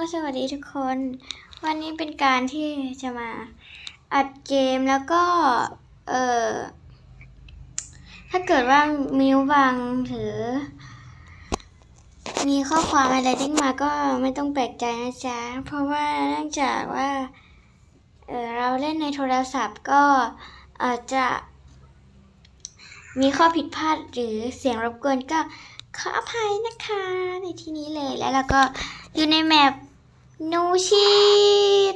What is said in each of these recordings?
สวัสดีทุกคน วันนี้เป็นการที่จะมาอัดเกมแล้วก็ เออถ้าเกิดว่ามิวบังหรือ มีข้อความอะไรเด้งมาก็ไม่ต้องแปลกใจนะจ๊ะ เพราะว่าเนื่องจากว่า เออเราเล่นในโทรศัพท์ก็อาจจะมีข้อผิดพลาดหรือเสียงรบกวนก็ขออภัยนะคะในที่นี้เลยแล้วเราก็อยู่ในแมป นูชีต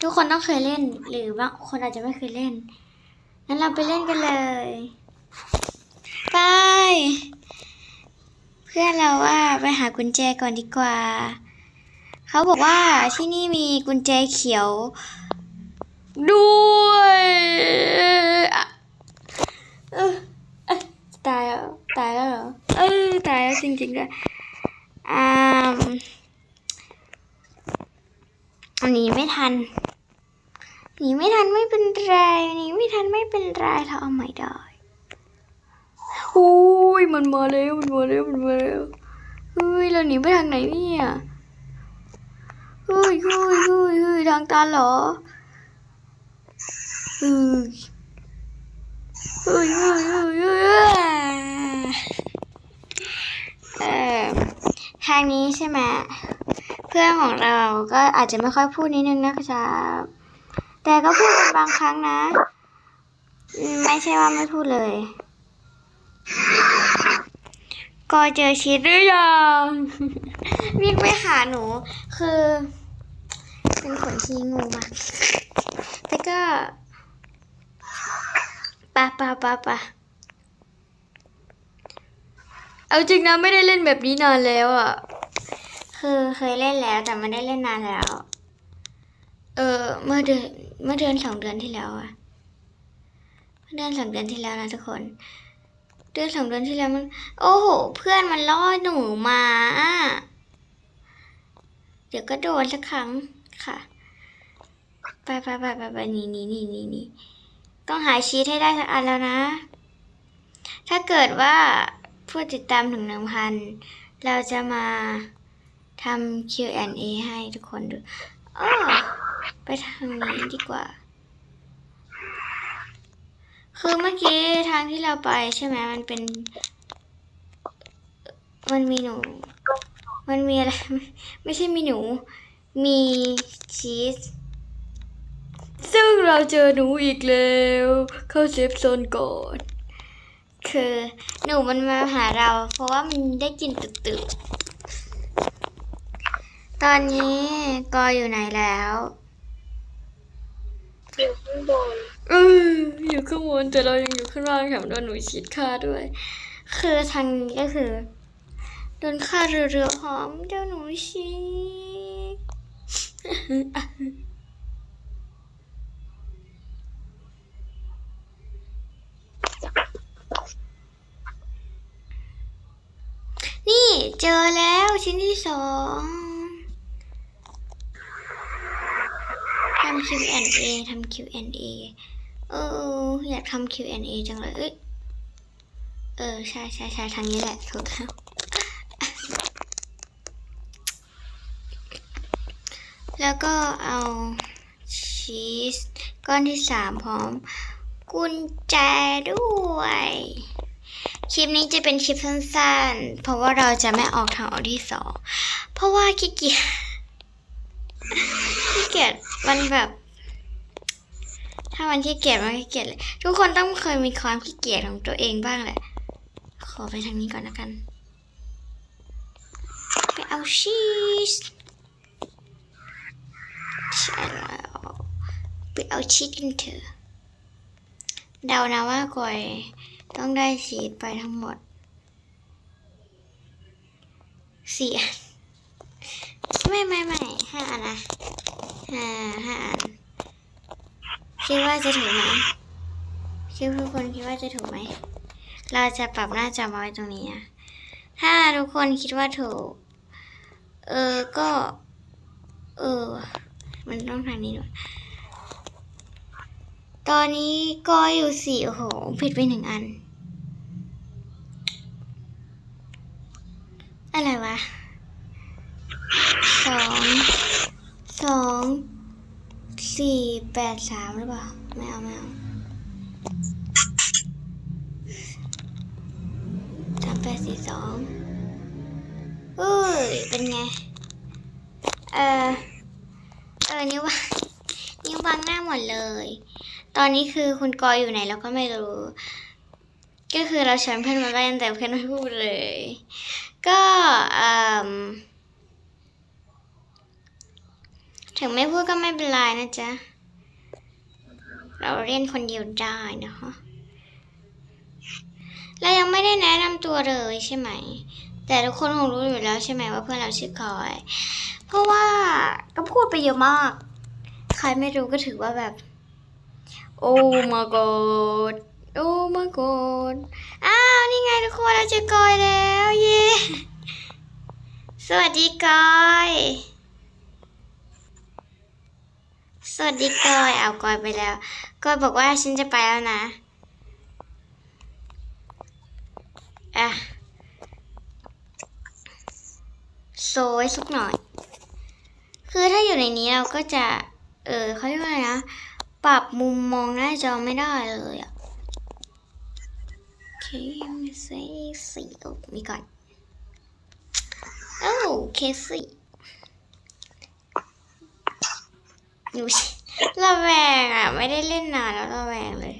ทุกคนต้องเคยเล่น หรือบางคนอาจจะไม่เคยเล่นงั้นเราไปเล่นกันเลย ไป เพื่อนเราว่าไปหากุญแจก่อนดีกว่า เขาบอกว่าที่นี่มีกุญแจเขียว ด้วยอะเออเอ้ยตายแล้วตายแล้วเหรอเออตายแล้วจริงๆด้วยอ่า หนีไม่ทันหนีไม่ทันไม่เป็นไรหนีไม่ทันไม่เป็นไรเราเอาใหม่ได้โอ้ยมันมาแล้วมันมาแล้วมันมาแล้วเฮ้ยเราหนีไปทางไหนเนี่ยเฮ้ยเฮ้ยเฮ้ยเฮ้ยทางตันเหรอเฮ้ยเฮ้ยเฮ้ยเฮ้ยเฮ้ยเออทางนี้ใช่ไหม พื่อนของเราก็อาจจะไม่ค่อยพูดนิดนึงนะครับ แต่ก็พูดเป็นบางครั้งนะ ไม่ใช่ว่าไม่พูดเลย ก็เจอชีสหรือยังวิ่งไปหาหนู คือ เป็นคนที่งูมากแต่ก็ปะปะปะปะเอาจริงนะไม่ได้เล่นแบบนี้นานแล้วอะ คือเคยเล่นแล้วแต่ไม่ได้เล่นนานแล้ว เออเมื่อเดือนเมื่อเดือนสองเดือนที่แล้วอะเมื่อเดือนสองเดือนที่แล้วนะทุกคน เดือนสองเดือนที่แล้วมัน โอ้โห เพื่อนมันล่อหนูมา เดี๋ยวก็โดนสักครั้งค่ะ ไปไปไปไปไปหนี่นี่นี่นี่นี่ต้องหาชีทให้ได้สักอันแล้วนะ ถ้าเกิดว่าผู้ติดตามถึงหนึ่งพันเราจะมา ทำ Q&A ให้ทุกคนดูอ้อไปทางนี้ดีกว่า คือเมื่อกี้ทางที่เราไปใช่ไหมมันเป็น มันมีหนู มันมีอะไร ไม่ใช่มีหนู มีชีส ซึ่งเราเจอหนูอีกแล้ว เข้าเซฟโซนก่อนคือหนูมันมาหาเรา เพราะว่ามันได้กลินตึกๆ ตอนนี้กออยู่ไหนแล้ว อยู่ข้างบนเอออยู่ข้างบนแต่เรายังอยู่ข้างล่างแถมโดนหนูฉีดฆ่าด้วย คือทางนี้ก็คือโดนฆ่าเรือๆหอมเจ้าหนูฉีดนี่เจอแล้วชิ้นที่สองทำ Q&A ทำ Q&A เออ อยากทำ Q&A จังเลยเอออ ใช่ใช่ใช่ทางนี้แหละ ถูกแล้วแล้วก็เอาชีสก้อนที่สามพร้อม กุญแจด้วย คลิปนี้จะเป็นคลิปสั้นๆ เพราะว่าเราจะไม่ออกทางออกที่สอง เพราะว่าขี้เกียจ ขี้เกียจมันแบบ ถ้ามันขี้เกียจมันขี้เกียจเลย ทุกคนต้องเคยมีความขี้เกียจของตัวเองบ้างแหละ ขอไปทางนี้ก่อนนะกัน ไปเอาชีสใช่แล้วไปเอาชีสกันเถอะเดานะว่ากอยต้องได้ชีสไปทั้งหมดสี่ไม่ไม่ไม่ห้าอันนะ ห้าห้าอันคิดว่าจะถูกไหมคิดทุกคนคิดว่าจะถูกไหม เราจะปรับหน้าจอมาไว้ตรงนี้นะ ถ้าทุกคนคิดว่าถูก เออ ก็ เออ มันต้องทางนี้ด้วย ตอนนี้ก็อยู่สี่โอ้โห ผิดไปหนึ่งอัน อะไรวะสอง สองสี่แปดสามหรือเปล่า ไม่เอา ไม่เอาสามแปดสี่สองอุ้ย เป็นไง เออเออนิ้ววางนิ้วบังหน้าหมดเลย ตอนนี้คือคุณกอยอยู่ไหนเราก็ไม่รู้ ก็คือเราชวนเพื่อนมาเล่นแต่เพื่อนไม่พูดเลย ก็เอ่ม ถึงไม่พูดก็ไม่เป็นไรนะจ๊ะ เราเล่นคนเดียวได้นะคะเรายังไม่ได้แนะนำตัวเลยใช่ไหม แต่ทุกคนคงรู้อยู่แล้วใช่ไหมว่าเพื่อนเราชื่อคอย เพราะว่าก็พูดไปเยอะมาก ใครไม่รู้ก็ถือว่าแบบ โอ้ my god โอ้ my god อ้าว นี่ไงทุกคนเราจอกอยแล้ว เย้ สวัสดีกอย สวัสดีกอยเอากอยไปแล้วกอยบอกว่าฉันจะไปแล้วนะอะโซยสักหน่อย คือถ้าอยู่ในนี้เราก็จะ เออเขาเรียกว่าอะไรนะ ปรับมุมมองหน้าจอไม่ได้เลยอะโอเคไม่ใช่สีโอ้มีก่อนโอ้เคสี หนูระแวงอะ ไม่ได้เล่นนานแล้วระแวงเลย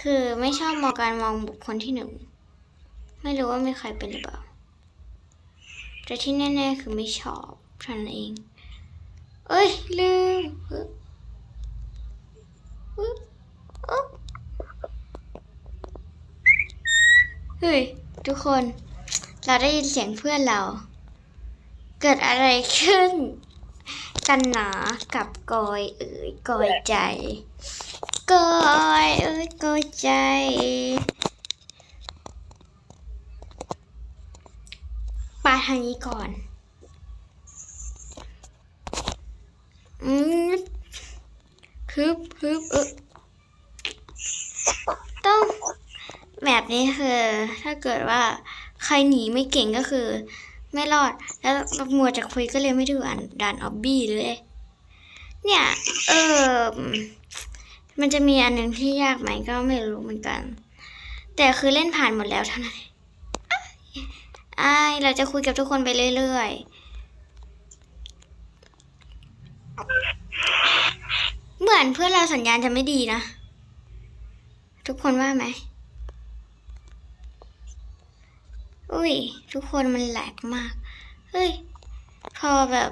คือไม่ชอบมองการมองบุคคลที่หนึ่ง ไม่รู้ว่ามีใครเป็นหรือเปล่า แต่ที่แน่ๆคือไม่ชอบเท่านั้นเอง เอ้ย ลืมปึ๊บปึ๊บอ๊บเฮ้ย ทุกคน เราได้ยินเสียงเพื่อนเรา เกิดอะไรขึ้น กันหนากับกอยเอ๋ยกอยใจ กอยเอ้ยกอยใจ ไปทางนี้ก่อน อืมฮึบฮึบเออต้องแบบนี้คือ ถ้าเกิดว่าใครหนีไม่เก่งก็คือ ไม่รอด แล้วมัวจะคุยก็เลยไม่ดูอ่านด่านออบบี้เลย เนี่ย เออ มันจะมีอันหนึ่งที่ยากไหมก็ไม่รู้เหมือนกัน แต่คือเล่นผ่านหมดแล้วเท่านั้นไอเราจะคุยกับทุกคนไปเรื่อยๆ เหมือนเพื่อนเราสัญญาณจะไม่ดีนะ ทุกคนว่าไหม อุ้ย ทุกคนมันแหลกมาก เฮ้ย พอแบบ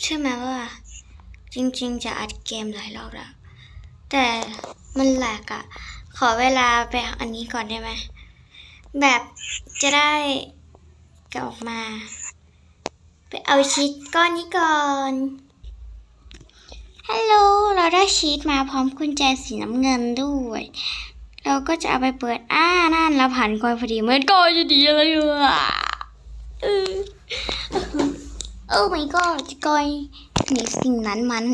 เชื่อไหมว่า จริงๆ จะอัดเกมหลายรอบแล้ว แต่มันแหลกอะขอเวลาไปอันนี้ก่อนได้ไหม แบบจะได้กลับออกมา ไปเอาชีตก้อนนี้ก่อน ฮัลโหล เราได้ชีตมาพร้อมกุญแจสีน้ำเงินด้วย เราก็จะเอาไปเปิดอ้านั่นเราผ่านกอยพอดีเหมือนกอยจะดีอะไรอะเออโอ้ my god กอยหนี่สิ่งนั้นมัน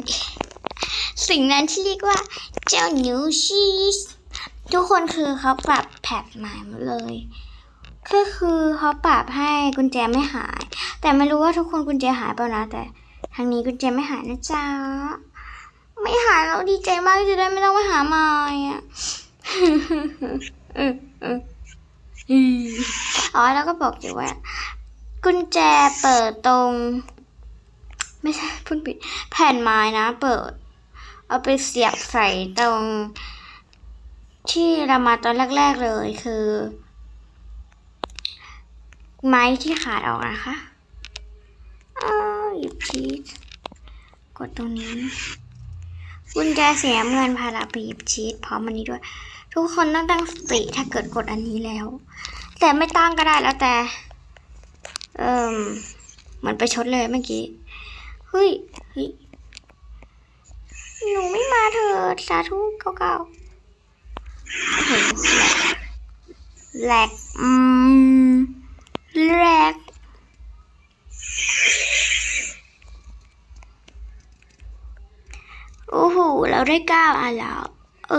สิ่งนั้นที่เรียกว่า เจ้าหนูชีสทุกคนคือเขาปรับแพทใหม่หมดเลยก็คือเขาปรับให้กุญแจไม่หาย แต่ไม่รู้ว่าทุกคนกุญแจหายเปล่านะแต่ทางนี้กุญแจไม่หายนะจ๊ะไม่หายเราดีใจมากที่จะได้ไม่ต้องไปหาใหม่อะ อ๋อแล้วก็บอกอยู่ว่า กุญแจเปิดตรง ไม่ใช่พูดผิด แผ่นไม้นะ เปิด เอาไปเสียบใส่ตรง ที่เรามาตอนแรก ๆเลยคือ ไม้ที่ขาดออกนะคะอ้าวหยิบชีสกดตรงนี้กุญแจเสียเงินพาราไปหยิบชีสพร้อมอันนี้ด้วย ทุกคนต้องตั้งสติถ้าเกิดกดอันนี้แล้ว แต่ไม่ตั้งก็ได้แล้วแต่ เอ่มเหมือนไปชดเลยเมื่อกี้ เฮ้ยเฮ้ยหนูไม่มาเถอะสาธุเก่าๆแหลกอืมแหลกโอ้โห เราได้เก้าอันแล้ว เอ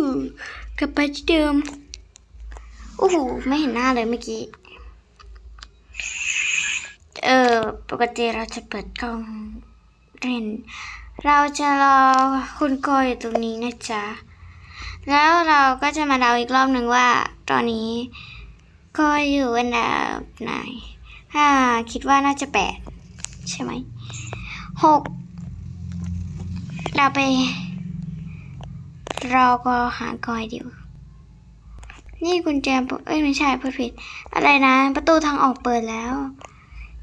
อ กลับไปที่เดิม โอ้โห ไม่เห็นหน้าเลยเมื่อกี้ เออ ปกติเราจะเปิดกล้องเล่น เราจะรอคุณกอยอยู่ตรงนี้นะจ๊ะ แล้วเราก็จะมาเดาอีกรอบหนึ่งว่า ตอนนี้กอยอยู่อันดับไหนถ้าคิดว่าน่าจะแปดใช่ไหมหกเราไป เราก็หากอยเดียวนี่กุญแจเอ้ยไม่ใช่เปิดผิด อะไรนะ ประตูทางออกเปิดแล้ว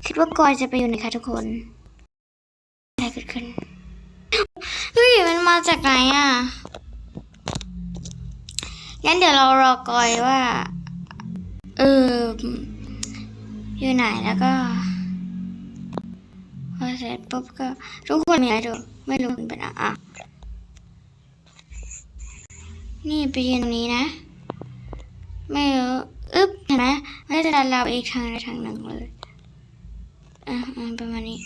คิดว่ากอยจะไปอยู่ไหนคะทุกคนอะไรเกิดขึ้นเฮ้ยมันมาจากไหนอะงั้นเดี๋ยวเรารอกอยว่า เออ อยู่ไหนแล้วก็พอเสร็จปุ๊บก็ทุกคนมีอะไรดูไม่รู้เป็นอะอะ นี่ไปยืนตรงนี้นะ ไม่รู้อึ๊บเห็นไหมไม่ได้ดันเราอีกทางใดทางหนึ่งเลย อะอะประมาณนี้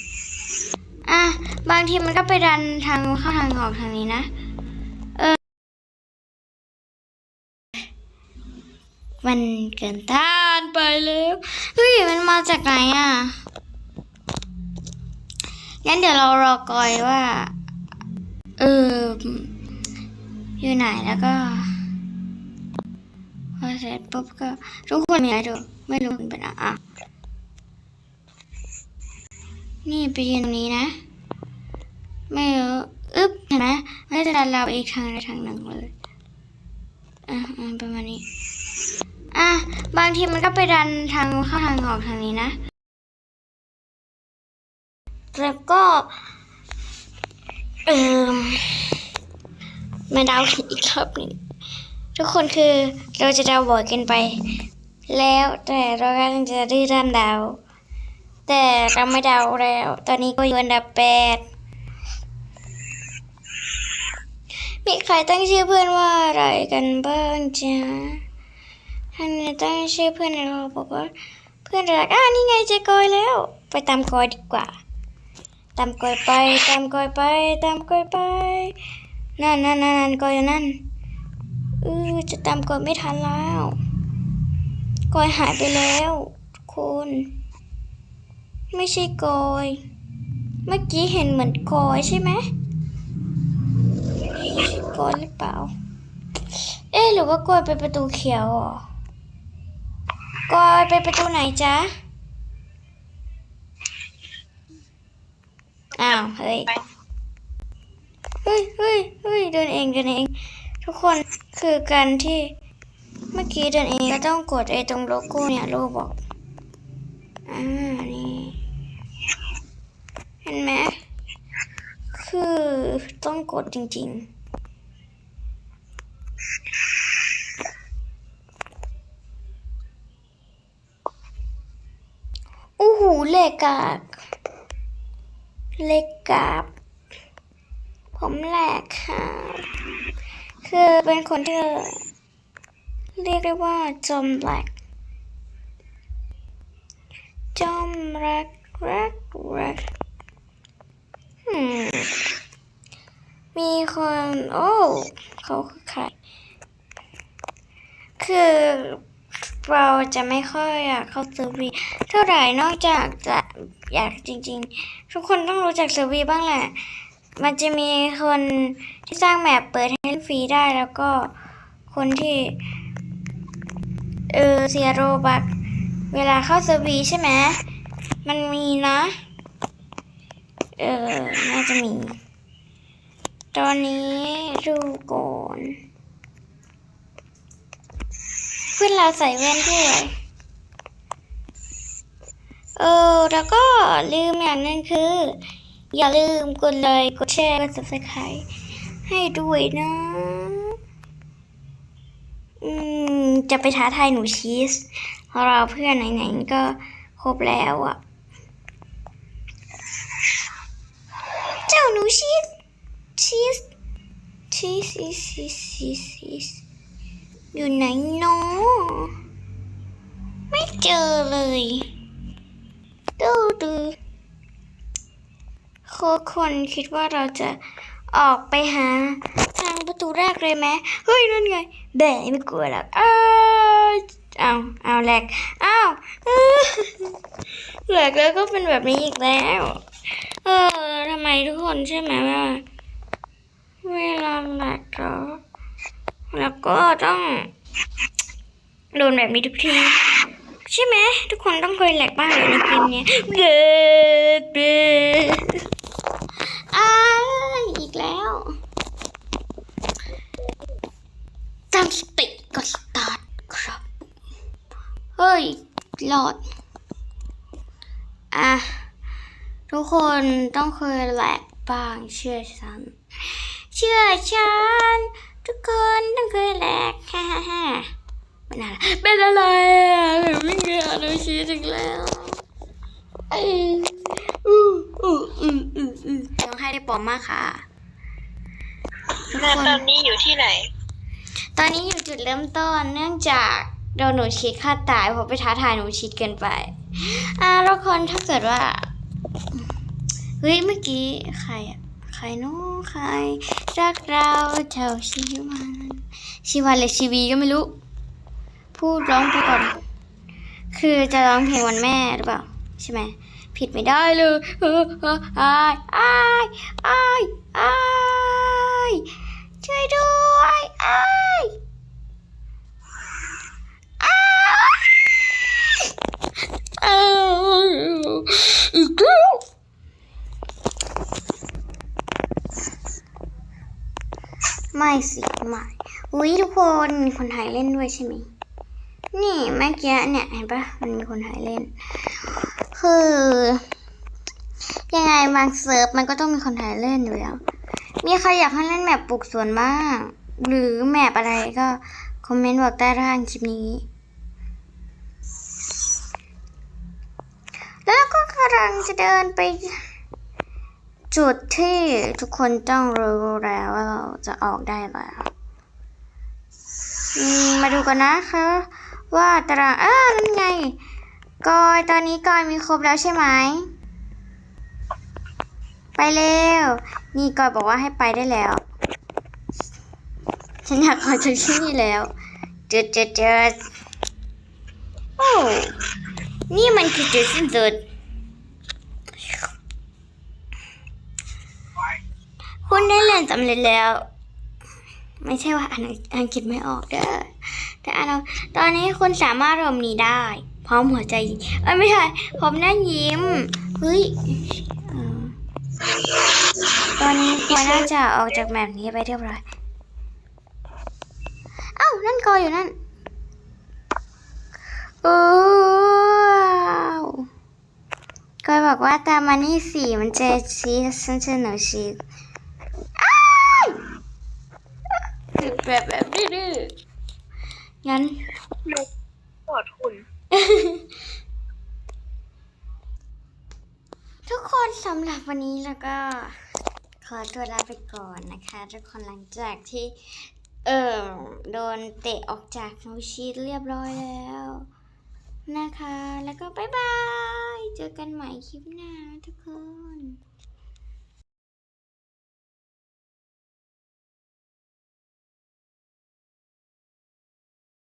อะ บางทีมันก็ไปดันทางเข้าทางออกทางนี้นะเออมันเกินต้านไปแล้วเฮ้ยมันมาจากไหนอะงั้นเดี๋ยวเรารอกอยว่า เออ อยู่ไหนแล้วก็พอเสร็จปุ๊บก็ทุกคนมีอะไรดูไม่รู้เป็นอะอะนี่ไปยืนตรงนี้นะ ไม่รู้อึ๊บเห็นไหมไม่ได้ดันเราอีกทางใดทางหนึ่งเลยอะอะประมาณนี้อะบางทีมันก็ไปดันทางเข้าทางออกทางนี้นะแล้วก็เออ มาเดากันอีกรอบหนึ่งทุกคนคือเราจะเดาบ่อยเกันไป แล้วแต่เรากำลังจะดื้อด้านเดาแต่เราไม่เดาแล้ว ตอนนี้ก็อยู่อันดับแปดมีใครตั้งชื่อเพื่อนว่าอะไรกันบ้างจ๊ะท่านตั้งชื่อเพื่อนเราบอกว่าเพื่อนรักอ่านี่ไงเจอกอยแล้ว ไปตามกอยดีกว่า ตามกอยไป ตามกอยไป ตามกอยไป นั่นนั่นนั่นนั่นกอยอยนั่นเออจะตามกอยไม่ทันแล้วกอยหายไปแล้วทุกคน ไม่ใช่กอย เมื่อกี้เห็นเหมือนกอยใช่ไหมกอยหรือเปล่า เอ๊หรือว่ากอยไปประตูเขียวอะกอยไปประตูไหนจ๊ะอ้าวเฮ้ยเฮ้ยเฮ้ย เฮ้ยเดินเองเดินเอง ทุกคนคือการที่เมื่อกี้เดินเองก็ต้องกดไอ้ตรงโลโก้เนี่ยโลบอกอ่านี่เห็นไหมคือต้องกดจริง ๆโอ้โหเล็กกากเล็กกาบ ผมแหลกค่ะ คือเป็นคนที่เรียกได้ว่าจอมแหลกจอมรักรักรักมีคนโอ้เขาคือใคร คือเราจะไม่ค่อยอยากเข้าเซอร์วีเท่าไหร่นอกจากจะอยากจริง ๆ ทุกคนต้องรู้จักเซอร์วีบ้างแหละ มันจะมีคนที่สร้างแมปเปิดให้เล่นฟรีได้แล้วก็คนที่เออเสียโรบักเวลาเข้าเซอร์วีใช่ไหมมันมีนะ เออน่าจะมี ตอนนี้ดูก่อนเพื่อนเราใส่แว่นด้วยเออแล้วก็ลืมอย่างหนึงคือ อย่าลืมกดไลค์กดแชร์กด subscribe ให้ด้วยนะ อืม จะไปท้าทายหนูชีสเราเพื่อนไหนๆก็ครบแล้วอะเจ้าหนูชีสชีสชีสชีสชีสชีสชีสอยู่ไหนเนาะไม่เจอเลย ดูดู โคคนคิดว่าเราจะออกไปหาทางประตูแรกเลยไหมเฮ้ยนั่นไงแบ่ไม่กลัวหรอกอ้าวเอาเอาแหลกอ้าวเออแหลกแล้วก็เป็นแบบนี้อีกแล้ว เออทำไมทุกคนใช่ไหมว่าเวลาแหลกแล้วแล้วก็ต้องโดนแบบนี้ทุกทีใช่ไหมทุกคนต้องเคยแหลกบ้างเลยในเกมเนี้เด็ดเด็ดอ้าย อีกแล้วตั้งสติก็สตาร์ทครับ เฮ้ยหลอด อะ ทุกคนต้องเคยแหลกบ้างเชื่อฉัน เชื่อฉัน ทุกคนต้องเคยแหลกฮ่าฮ่าฮ่าเป็นอะไรเป็นอะไรอะไม่เงยอนุชีถึงแล้วเอ้ยอู้อู้อู้อู้อู้ต้องให้ได้ปอมมากค่ะ ทุกแล้วคน ตอนนี้อยู่ที่ไหน ตอนนี้อยู่จุดเริ่มต้นเนื่องจากโดนหนูชีดฆ่าตายเพราะไปท้าทายหนูชีดเกินไป อ่าทุกคนถ้าเกิดว่า เฮ้ยเมื่อกี้ใครอะใครเน้องใครรักเราเท่าชีวันชีวันหรือชีวีก็ไม่รู้ พูดร้องไปก่อน คือจะร้องเพลงวันแม่หรือเปล่า ใช่ไหม ผิดไม่ได้เลยเออเอออายอายอายอายช่วยด้วยอายอายอ้าวอีกแล้ว ไม่สิไม่อุ้ยทุกคนมีคนไทยเล่นด้วยใช่ไหมนี่เมื่อกี้เนี่ยเห็นปะมันมีคนไทยเล่น คือ ยังไงบางเซิร์ฟมันก็ต้องมีคนไทยเล่นอยู่แล้ว มีใครอยากให้เล่นแมปปลูกสวนบ้างหรือแมปอะไรก็คอมเมนต์บอกใต้ล่างคลิปนี้ แล้วก็กำลังจะเดินไป จุดที่ทุกคนต้องรู้แล้วว่าเราจะออกได้แล้วมาดูกันนะคะว่าตารางอ้านั่นไงกอยตอนนี้กอยมีครบแล้วใช่ไหม ไปเร็ว นี่กอยบอกว่าให้ไปได้แล้ว ฉันอยากขอจากที่นี่แล้วเจ็ดเจ็ดเจ็ดโอ้นี่มันคือจุดสิ้นสุด ได้เรียนสำเร็จแล้ว ไม่ใช่ว่าอ่านอังกฤษไม่ออกเด้อแต่อ่านตอนนี้คุณสามารถรวมนี้ได้ พร้อมหัวใจเอ้ยไม่ใช่ผมนั่นยิ้มเฮ้ยตอนนี้ควรน่าจะออกจากแมปนี้ไปเรียบร้อยเอ้านั่นกออยู่นั่นโอ้ากอยบอกว่าตามมานี่สิมันจะชี้ฉันเสนอชี้อ้าย แบบแบบดื้อๆงั้นปวดหุ่นทุกคนสำหรับวันนี้แล้วก็ ขอตัวลาไปก่อนนะคะ ทุกคนหลังจากที่ เออโดนเตะออกจากโนชีตเรียบร้อยแล้ว นะคะ แล้วก็บ๊ายบาย เจอกันใหม่คลิปหน้าทุกคน